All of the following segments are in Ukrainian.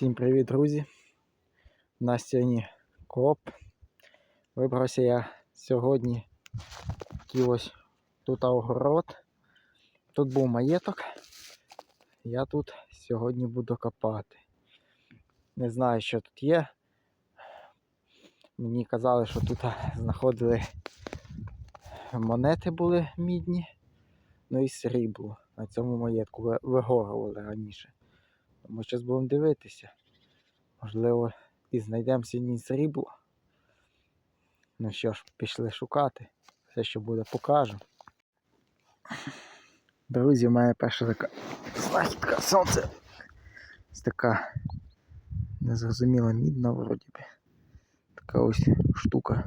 Всім привіт, друзі! На стіні коп. Вибрався я сьогодні такий ось тут огород. Тут був маєток. Я тут сьогодні буду копати. Не знаю, що тут є. Мені казали, що тут знаходили монети були мідні, ну і срібло. На цьому маєтку вигорували раніше. Тому зараз будемо дивитися. Можливо, і знайдемо сьогодні срібло. Ну що ж, пішли шукати. Все, що буде, покажу. Друзі, у мене перша така знахідка сонце. Ось така незрозуміла мідна вроді би. Така ось штука.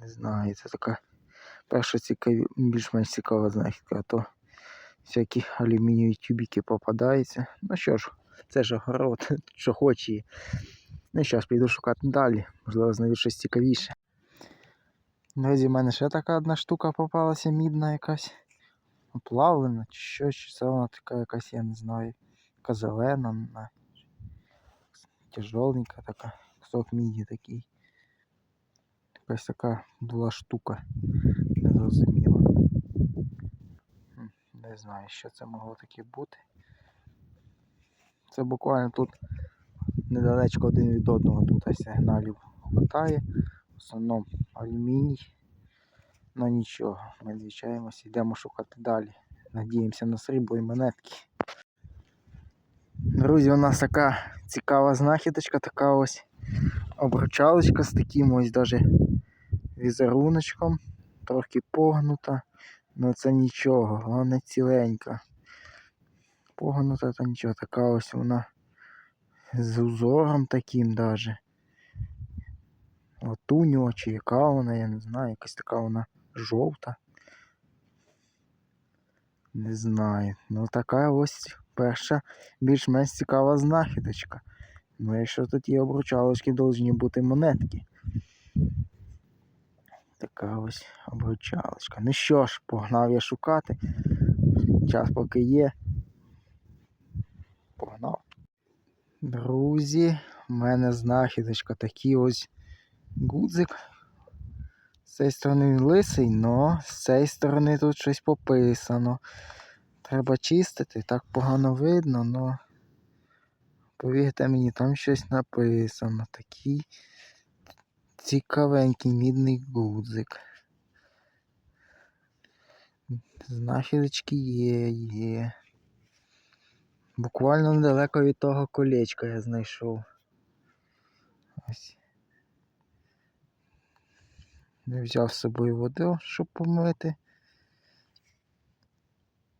Не знаю, це така перша цікаві, більш-менш цікава знахідка, а то всякі алюмінієві тюбики попадаються. Ну що ж, це ж огород, що хоче. Ну що ж, піду шукати далі. Можливо, знайду щось цікавіше. Друзі, в мене ще така одна штука попалася, мідна якась. Оплавлена чи що, чи це вона така якась, я не знаю. Така зелена, тяжоленька така, кусок міді такий. Якась така була штука. Незрозуміла. М, Не знаю, що це могло таке бути. Це буквально тут недалечко один від одного тут сигналів хватає. В основному алюміній. Ну нічого, ми звичаємося, йдемо шукати далі. Надіємося на срібло і монетки. Друзі, у нас така цікава знахідочка, така ось обручалочка з таким ось даже візеруночком. Трохи погнута. Ну це нічого, вона ціленька. Погнута то нічого, така ось вона з узором таким даже. Латуню, чи яка вона, я не знаю, якась така вона жовта. Не знаю. Ну така ось перша більш-менш цікава знахідочка. Ну, якщо тут є обручалочки, повинні бути монетки. Така ось обручалочка. Ну що ж, погнав я шукати. Час поки є. Погнав. Друзі, в мене знахідочка. Такий ось гудзик. З цієї сторони він лисий, але з цієї сторони тут щось пописано. Треба чистити, так погано видно, але повірте мені, там щось написано. Такий цікавенький мідний гудзик. Знахідочки є, є. Буквально недалеко від того колечка я знайшов. Ось. Не взяв з собою води, щоб помити.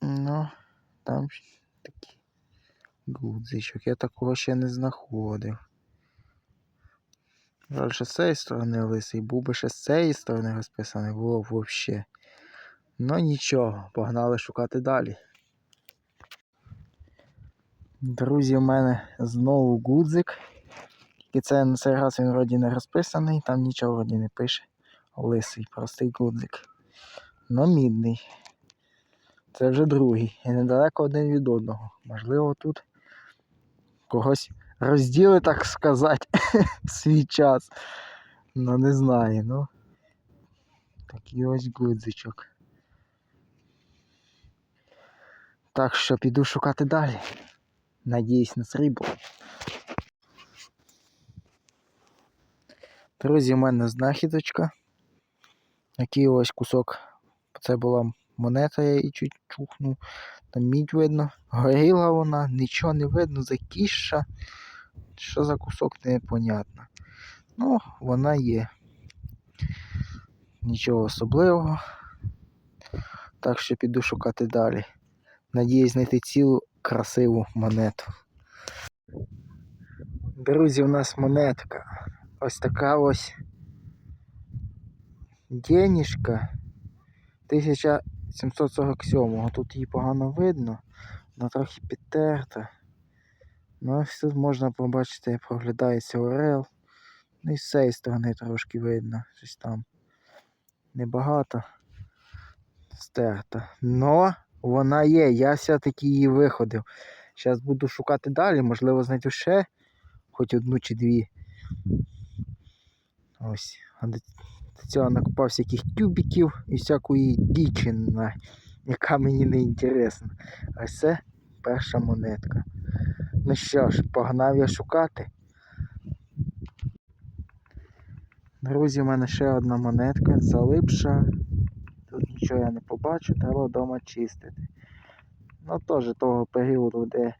Ну, там такий гудзичок. Я такого ще не знаходив. Жаль, що з цієї сторони лисий, був би ще з цієї сторони розписаний, було б взагалі. Ну нічого, погнали шукати далі. Друзі, у мене знову гудзик. І це на цей раз він вроді не розписаний, там нічого вроді не пише. Лисий, простий гудзик. Но мідний. Це вже другий. І недалеко один від одного. Можливо, тут когось розділи, так сказати, свій час. Ну не знаю, ну. Такий ось гудзичок. Так що піду шукати далі. Надіюсь на срібло. Друзі, у мене знахідочка. Такий ось кусок. Це була монета, я її чуть чухнув. Там мідь видно. Горіла вона, нічого не видно, закіша. Що за кусок, непонятно. Ну, вона є. Нічого особливого. Так що піду шукати далі. Надіюсь знайти цілу красиву монету. Друзі, у нас монетка. Ось така ось денежка 1747-го. Тут її погано видно, вона трохи підтерта. Ну ось тут можна побачити, як проглядається орел. Ну і з цієї сторони трошки видно, щось там небагато стерта. Но вона є, я все-таки її виходив. Зараз буду шукати далі, можливо, знайду ще хоч одну чи дві. Ось. А до цього накопав всяких тюбиків і всякої дічини, яка мені не інтересна. А це перша монетка. Ну що ж, погнав я шукати. Друзі, в мене ще одна монетка залипша. Тут нічого я не побачу, треба вдома чистити. Ну, теж того періоду, де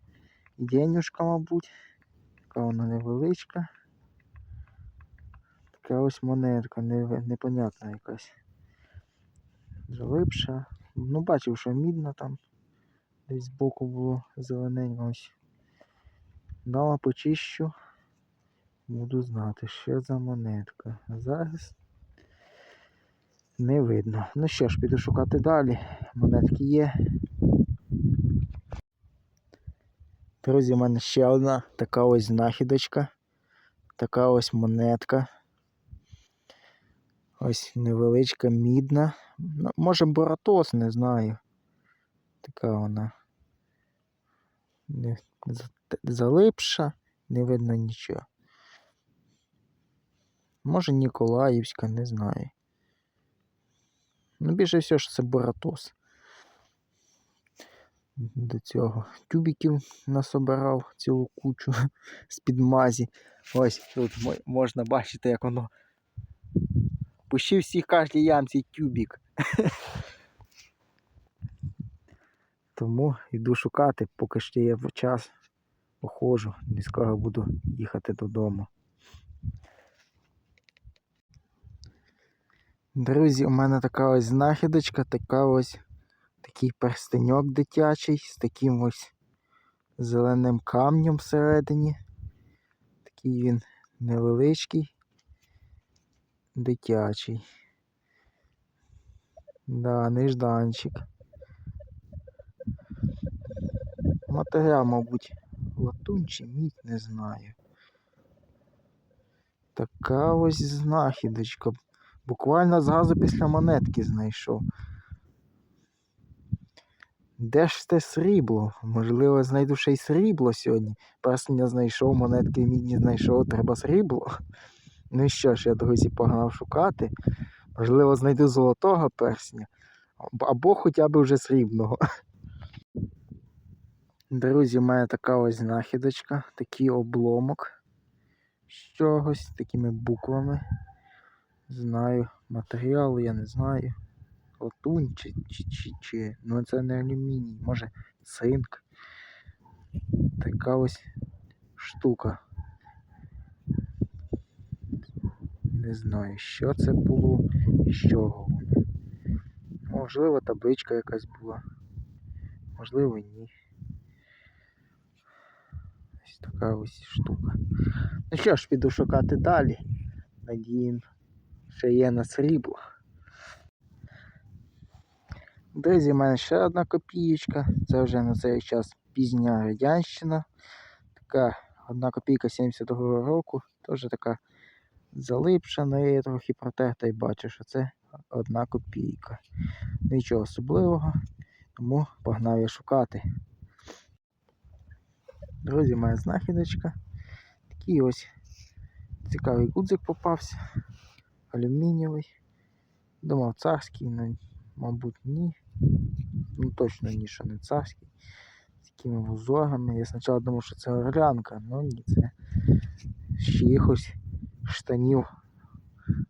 денюшка, мабуть. Така вона невеличка. Така ось монетка, непонятна якась. Залипша. Ну, бачив, що мідна там. Десь збоку було зелененько ось. Дома почищу. Буду знати, що за монетка. А зараз не видно. Ну що ж, піду шукати далі. Монетки є. Друзі, в мене ще одна така ось знахідочка. Така ось монетка. Ось невеличка, мідна. Ну, Може Боратос, не знаю. Така вона. Не, залипша, не видно нічого. Може Ніколаївська, не знаю. Ну, більше все, що це Боратос. До цього тюбиків насобирав цілу кучу з-під мазі. Ось тут можна бачити, як воно. Пущив всі кожній ямці тюбик. Тому йду шукати, поки ще є час. Походжу, не скоро буду їхати додому. Друзі, у мене така ось знахідочка, така ось такий перстеньок дитячий з таким ось зеленим камнем всередині. Такий він невеличкий, дитячий. Да, нежданчик. Матеріал, мабуть, латунь чи мідь, не знаю. Така ось знахідочка. Буквально зразу після монетки знайшов. Де ж те срібло? Можливо, знайду ще й срібло сьогодні. Персня знайшов, монетки мідні знайшов, треба срібло. Ну і що ж, я, друзі, погнав шукати. Можливо, знайду золотого персня. Або хоча б вже срібного. Друзі, в мене така ось знахідочка, такий обломок з чогось, такими буквами. Знаю. Матеріал я не знаю. Латунь чи, чи, чи, чи. Ну це не алюміній, може цинк. Така ось штука. Не знаю, що це було і з чого воно. Можливо, табличка якась була. Можливо, ні. Така ось штука. Ну що ж, піду шукати далі. Надієм, що є на срібло. Друзі, в мене ще одна копієчка. Це вже на цей час пізня радянщина. Така одна копійка 72-го року. Теж така залипша, але я трохи протерта і бачу, що це одна копійка. Нічого особливого, тому погнав я шукати. Друзі, моя знахідочка. Такий ось цікавий гудзик попався. Алюмінієвий. Думав царський, але мабуть ні. Ну точно ні, що не царський. З такими вузорами. Я спочатку думав, що це орлянка, але ні, це з чиїхось штанів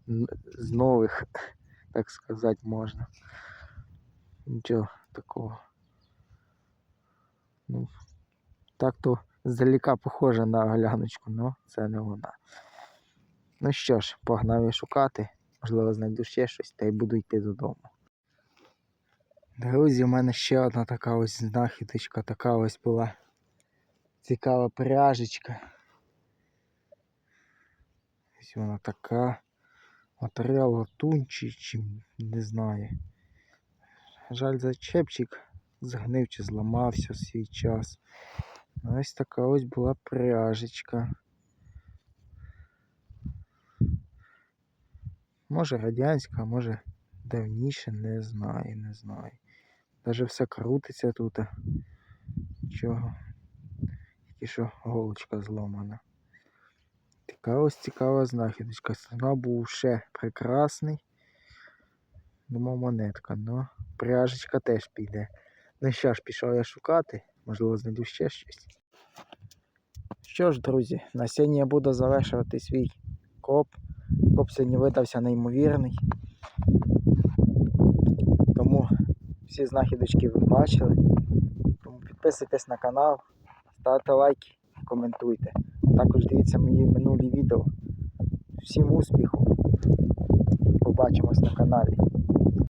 н- з нових, так сказати, можна. Нічого такого. Ну, так то здалека похожа на огляночку, але це не вона. Ну що ж, погнав я шукати. Можливо, знайду ще щось та й буду йти додому. Друзі, у мене ще одна така ось знахідочка, така ось була цікава пряжечка. Ось вона така. Матеріал латунь чи, не знаю. Жаль, зачепчик згнив чи зламався свій час. Ось така ось була пряжечка. Може радянська, а може давніше, не знаю, не знаю. Даже все крутиться тут. Нічого Тільки що голочка зломана. Така ось цікава знахідочка. Вона був ще прекрасний. Думав монетка, ну пряжечка теж піде. Ну що ж, пішов я шукати, можливо, знайду ще щось. Що ж, друзі, на сьогодні я буду завершувати свій коп. Коп сьогодні видався неймовірний. Тому всі знахідочки ви бачили. Тому підписуйтесь на канал, ставте лайки, коментуйте. Також дивіться мої минулі відео. Всім успіху! Побачимось на каналі.